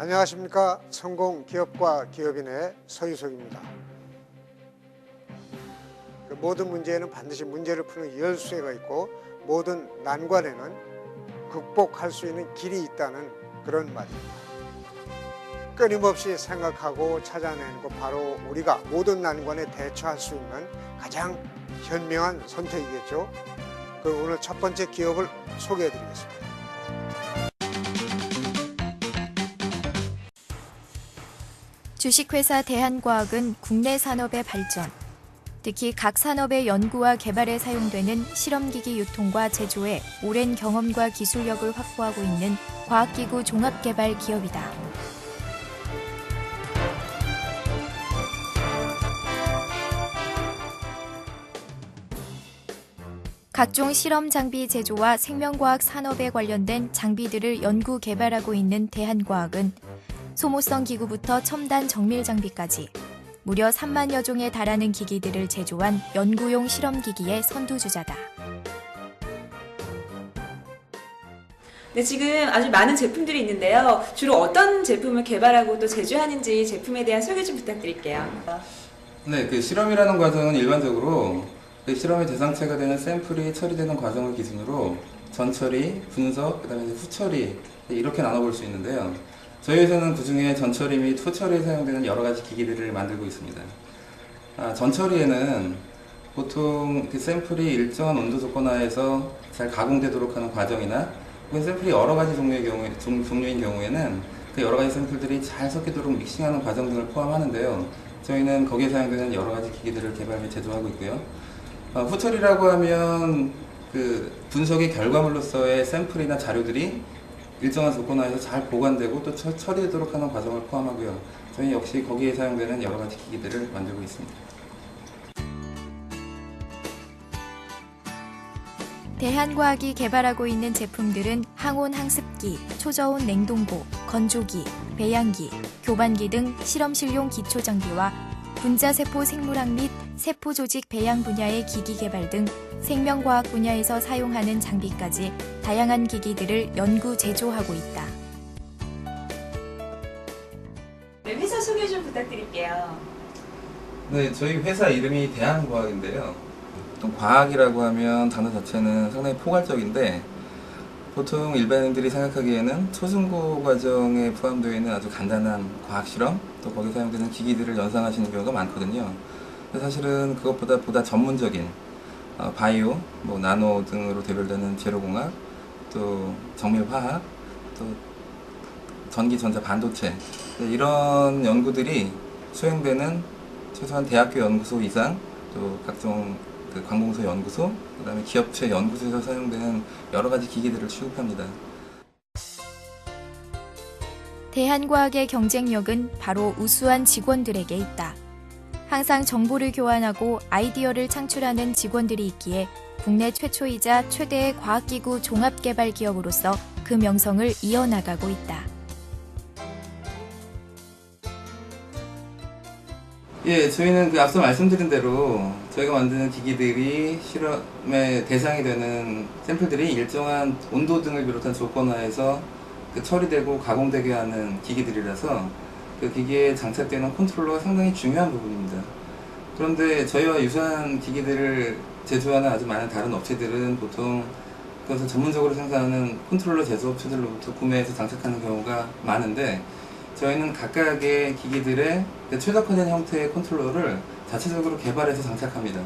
안녕하십니까 성공 기업과 기업인의 서유석입니다. 그 모든 문제에는 반드시 문제를 푸는 열쇠가 있고 모든 난관에는 극복할 수 있는 길이 있다는 그런 말입니다. 끊임없이 생각하고 찾아내는 것 바로 우리가 모든 난관에 대처할 수 있는 가장 현명한 선택이겠죠. 그 오늘 첫 번째 기업을 소개해드리겠습니다. 주식회사 대한과학은 국내 산업의 발전, 특히 각 산업의 연구와 개발에 사용되는 실험기기 유통과 제조에 오랜 경험과 기술력을 확보하고 있는 과학기구 종합개발 기업이다. 각종 실험 장비 제조와 생명과학 산업에 관련된 장비들을 연구 개발하고 있는 대한과학은 소모성 기구부터 첨단 정밀 장비까지 무려 3만여 종에 달하는 기기들을 제조한 연구용 실험 기기의 선두주자다. 네, 지금 아주 많은 제품들이 있는데요. 주로 어떤 제품을 개발하고 또 제조하는지 제품에 대한 소개 좀 부탁드릴게요. 네, 그 실험이라는 과정은 일반적으로 그 실험의 대상체가 되는 샘플이 처리되는 과정을 기준으로 전처리, 분석, 그다음에 후처리 이렇게 나눠볼 수 있는데요. 저희 회사는 그 중에 전처리 및 후처리에 사용되는 여러 가지 기기들을 만들고 있습니다. 아, 전처리에는 보통 그 샘플이 일정한 온도 조건 하에서 잘 가공되도록 하는 과정이나 혹은 샘플이 여러 가지 종류의 경우에, 종, 종류인 경우에는 그 여러 가지 샘플들이 잘 섞이도록 믹싱하는 과정 등을 포함하는데요. 저희는 거기에 사용되는 여러 가지 기기들을 개발 및 제조하고 있고요. 어, 후처리라고 하면 그 분석의 결과물로서의 샘플이나 자료들이 일정한 조건 하에서 잘 보관되고 또 처, 처리되도록 하는 과정을 포함하고요. 저희 역시 거기에 사용되는 여러 가지 기기들을 만들고 있습니다. 대한과학이 개발하고 있는 제품들은 항온 항습기, 초저온 냉동고, 건조기, 배양기, 교반기 등 실험실용 기초 장비와 분자세포 생물학 및 세포 조직 배양 분야의 기기 개발 등 생명과학 분야에서 사용하는 장비까지 다양한 기기들을 연구 제조하고 있다. 네, 회사 소개 좀 부탁드릴게요. 네, 저희 회사 이름이 대한과학인데요. 보통 과학이라고 하면 단어 자체는 상당히 포괄적인데 보통 일반인들이 생각하기에는 초중고 과정에 포함되어 있는 아주 간단한 과학 실험 또 거기 사용되는 기기들을 연상하시는 경우가 많거든요. 사실은 그것보다 보다 전문적인 어, 바이오, 뭐 나노 등으로 대별되는 재료공학, 또 정밀화학, 또 전기 전자 반도체 네, 이런 연구들이 수행되는 최소한 대학교 연구소 이상 또 각종 그 관공서 연구소 그다음에 기업체 연구소에서 사용되는 여러 가지 기기들을 취급합니다. 대한과학의 경쟁력은 바로 우수한 직원들에게 있다. 항상 정보를 교환하고 아이디어를 창출하는 직원들이 있기에 국내 최초이자 최대의 과학기구 종합개발 기업으로서 그 명성을 이어나가고 있다. 예, 저희는 그 앞서 말씀드린 대로 저희가 만드는 기기들이 실험의 대상이 되는 샘플들이 일정한 온도 등을 비롯한 조건 하에서 그 처리되고 가공되게 하는 기기들이라서 그 기기에 장착되는 컨트롤러가 상당히 중요한 부분입니다. 그런데 저희와 유사한 기기들을 제조하는 아주 많은 다른 업체들은 보통 그것을 전문적으로 생산하는 컨트롤러 제조업체들로부터 구매해서 장착하는 경우가 많은데 저희는 각각의 기기들의 그 최적화된 형태의 컨트롤러를 자체적으로 개발해서 장착합니다.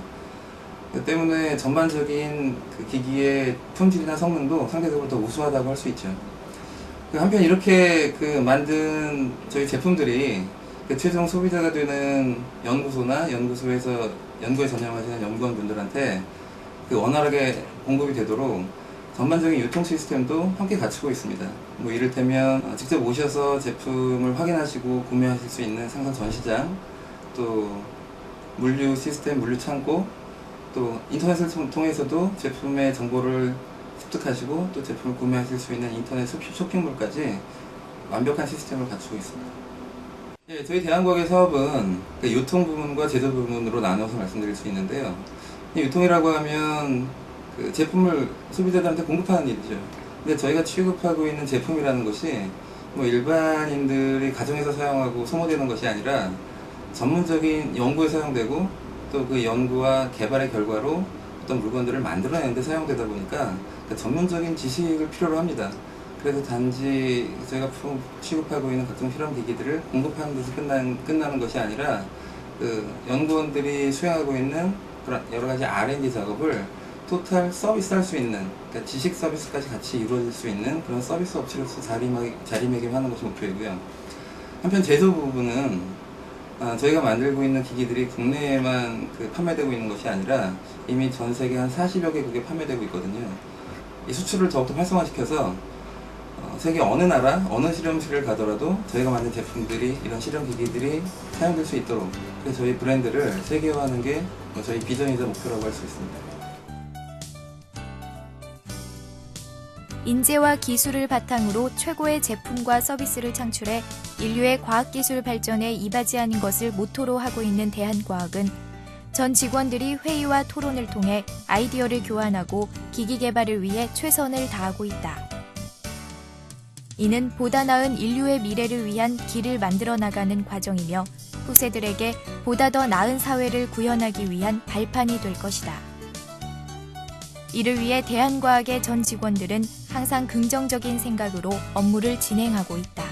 그 때문에 전반적인 그 기기의 품질이나 성능도 상대적으로 더 우수하다고 할 수 있죠. 그 한편 이렇게 그 만든 저희 제품들이 그 최종 소비자가 되는 연구소나 연구소에서 연구에 전념하시는 연구원분들한테 그 원활하게 공급이 되도록 전반적인 유통 시스템도 함께 갖추고 있습니다. 뭐 이를테면 어, 직접 오셔서 제품을 확인하시고 구매하실 수 있는 생산 전시장, 또 물류 시스템, 물류 창고, 또 인터넷을 통- 통해서도 제품의 정보를 습득하시고 또 제품을 구매하실 수 있는 인터넷 쇼- 쇼핑몰까지 완벽한 시스템을 갖추고 있습니다. 예, 저희 대한과학의 사업은 그 유통 부문과 제조 부문으로 나눠서 말씀드릴 수 있는데요. 이 유통이라고 하면 그 제품을 소비자들한테 공급하는 일이죠. 근데 저희가 취급하고 있는 제품이라는 것이 뭐 일반인들이 가정에서 사용하고 소모되는 것이 아니라 전문적인 연구에 사용되고 또 그 연구와 개발의 결과로 어떤 물건들을 만들어내는 데 사용되다 보니까 그 전문적인 지식을 필요로 합니다. 그래서 단지 저희가 푸- 취급하고 있는 각종 실험 기기들을 공급하는 데서 끝나는, 끝나는 것이 아니라 그 연구원들이 수행하고 있는 여러 가지 R&D 작업을 토탈 서비스 할 수 있는 그러니까 지식 서비스까지 같이 이루어질 수 있는 그런 서비스 업체로서 자리매, 자리매김하는 것이 목표이고요. 한편 제조 부분은 아, 저희가 만들고 있는 기기들이 국내에만 그 판매되고 있는 것이 아니라 이미 전 세계 한 40여 개국에 판매되고 있거든요. 이 수출을 더욱더 활성화시켜서 어, 세계 어느 나라, 어느 실험실을 가더라도 저희가 만든 제품들이 이런 실험 기기들이 사용될 수 있도록 그래서 저희 브랜드를 세계화하는 게뭐 저희 비전이자 목표라고 할 수 있습니다. 인재와 기술을 바탕으로 최고의 제품과 서비스를 창출해 인류의 과학기술 발전에 이바지하는 것을 모토로 하고 있는 대한과학은 전 직원들이 회의와 토론을 통해 아이디어를 교환하고 기기 개발을 위해 최선을 다하고 있다. 이는 보다 나은 인류의 미래를 위한 길을 만들어 나가는 과정이며 후세들에게 보다 더 나은 사회를 구현하기 위한 발판이 될 것이다. 이를 위해 대한과학의 전 직원들은 항상 긍정적인 생각으로 업무를 진행하고 있다.